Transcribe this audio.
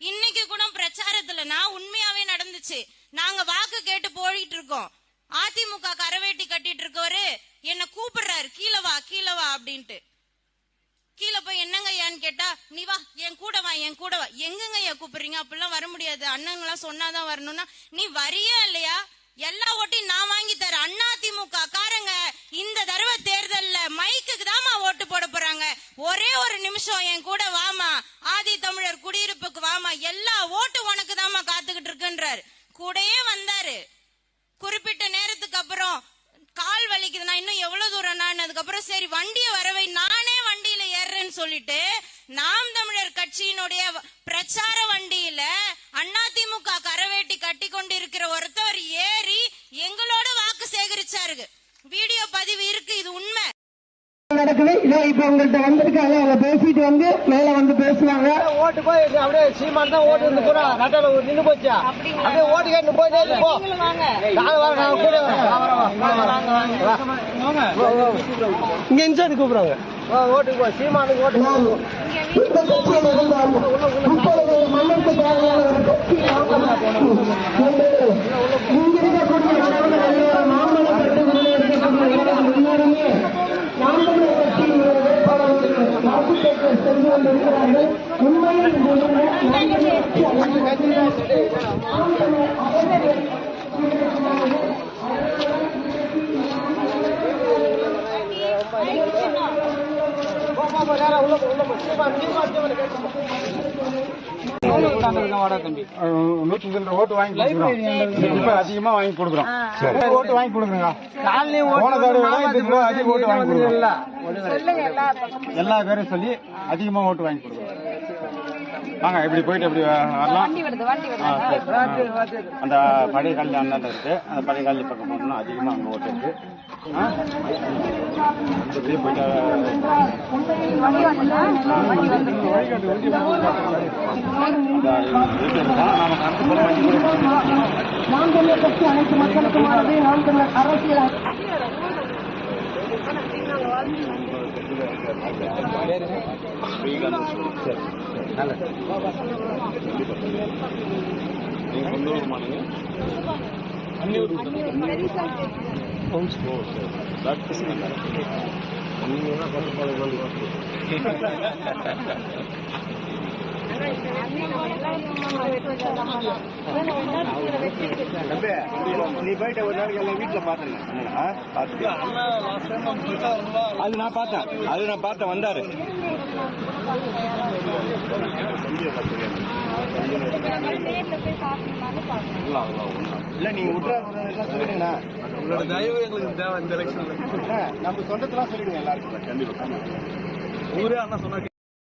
இன்னைக்கு கூட பிரச்சாரத்துல நான் உண்மையாவே நடந்துச்சு. நாங்க வாக்கு கேட்டு போயிட்டு இருக்கோம் அதிமுக கரவேட்டி கட்டிட்டு இருக்கவரு என்ன கூப்பிடுறாரு கீழே வா கீழே வா அப்படின்ட்டு. கீழே போய் என்னங்க ஏன்னு கேட்டா நீ வா என் கூட வா என் கூட வா. எங்கங்க ஏன் கூப்பிடுறீங்க? அப்படிலாம் வர முடியாது. அண்ணங்களாம் சொன்னாதான் வரணும்னா நீ வரியா இல்லையா? எல்லா ஓட்டையும் நான் வாங்கி தரேன். அண்ணா திமுக காரங்க இந்த தடவை தேர்தல்ல மைக்குக்கு தாமா ஓட்டு போட போறாங்க. ஒரே ஒரு நிமிஷம் என் கூட வாமா ஆதி தமிழர் குடியிருப்புக்கு வா எல்லா ஓட்டு உனக்கு தாமா காத்துக்கிட்டு இருக்குன்றாரு கூடயே வந்தாரு. குறிப்பிட்ட நேரத்துக்கு அப்புறம் கால் வலிக்குது நான் இன்னும் எவ்வளவு தூரம் நான் அதுக்கப்புறம் சரி வண்டியை வரவை நானே வண்டியில ஏறுறேன்னு சொல்லிட்டு நாம் தமிழர் கட்சியினுடைய பிரச்சார வண்டியில அதிமுக கரவேட்டி கட்டி கொண்டிருக்கிற ஒருத்தவர் ஏறி எங்களோட வாக்கு சேகரிச்சாரு வீடியோ பதிவு இருக்கு இது உண்மை. நடக்குது. இதோ இப்ப உங்கள்கிட்ட வந்திருக்காங்க. அவங்க பேசிட்டு வந்து மேல வந்து பேசுவாங்க. ஓட்டு போய் அப்படியே சீமான் தான் ஓட்டு இருந்து பூரா நட்டால நின்று போச்சு. அப்படியே ஓட்டு கேட்டு போயிட்டே இருக்கு போ. நான் வரேன். நான் கூட இங்க இன்சார்ஜ் கூப்பிடுறாங்க? ஓட்டுக்கு போ. சீமானுக்கு ஓட்டு மண்ணுக்கு தேவையான ஒரு கட்சி இங்க இருக்கக்கூடிய உறவுகள் எல்லோரும் மாம்பழம் கட்டுகளில் இருக்கக்கூடிய உறவுகள் எல்லோருமே மாம்பழ கட்சியின் ஒரு வேட்பாளர்களுக்கு வாக்கு கேட்க சென்று கொண்டிருக்கிறார்கள் உண்மையில் இந்த ஊரில் மாம்பழ கட்சி அல்லது மாம்பழ அரசியல் போ, போ, போ, நேரா உள்ள போ, உள்ள போ. சீமான், நூத்தி சில்லற ஓட்டு வாங்கி கொடுக்குறோம் இப்ப அதிகமா வாங்கி கொடுக்குறோம் ஓட்டு வாங்கி கொடுக்குறோங்க காலையிலயும் ஓட்டு போன தடவை விட அதிக ஓட்டு வாங்கி கொடுக்குறோம் எல்லா பேரும் சொல்லி அதிகமா ஓட்டு வாங்கி கொடுக்குறோம் வாங்க இப்படி போயிட்டு இப்படி வரலாம் அந்த பழைய கல்வி அண்ணாண்ட இருக்கு அந்த பழைய கல்வி பக்கம் போனோம்னா அதிகமா அங்க ஓட்டு இருக்கு இப்படியே போயிட்டு அந்த வீட்டுல தான் நாம கருத்து போல வாங்கி கொடுக்கணும் நாம் தமிழர் டாக்டர் அனைத்து மக்களுக்குமானது நாம் தமிழர் அரசியல் நீ போயிட்டு ஒரு நாளைக்கு எல்லாம் வீட்டுல பாத்துருங்க அது நான் பார்த்தேன் அது நான் பார்த்தேன் வந்தாரு இல்ல நீங்க விட்டுற சொல்லிடுங்கண்ணா உங்களோட தயவு எங்களுக்கு தேவை இந்த எலெக்ஷன்ல நம்ம சொந்தத்தெல்லாம் சொல்லிடுங்க எல்லாருக்கும். கண்டிப்பா. ஊரே அண்ணா சொன்னா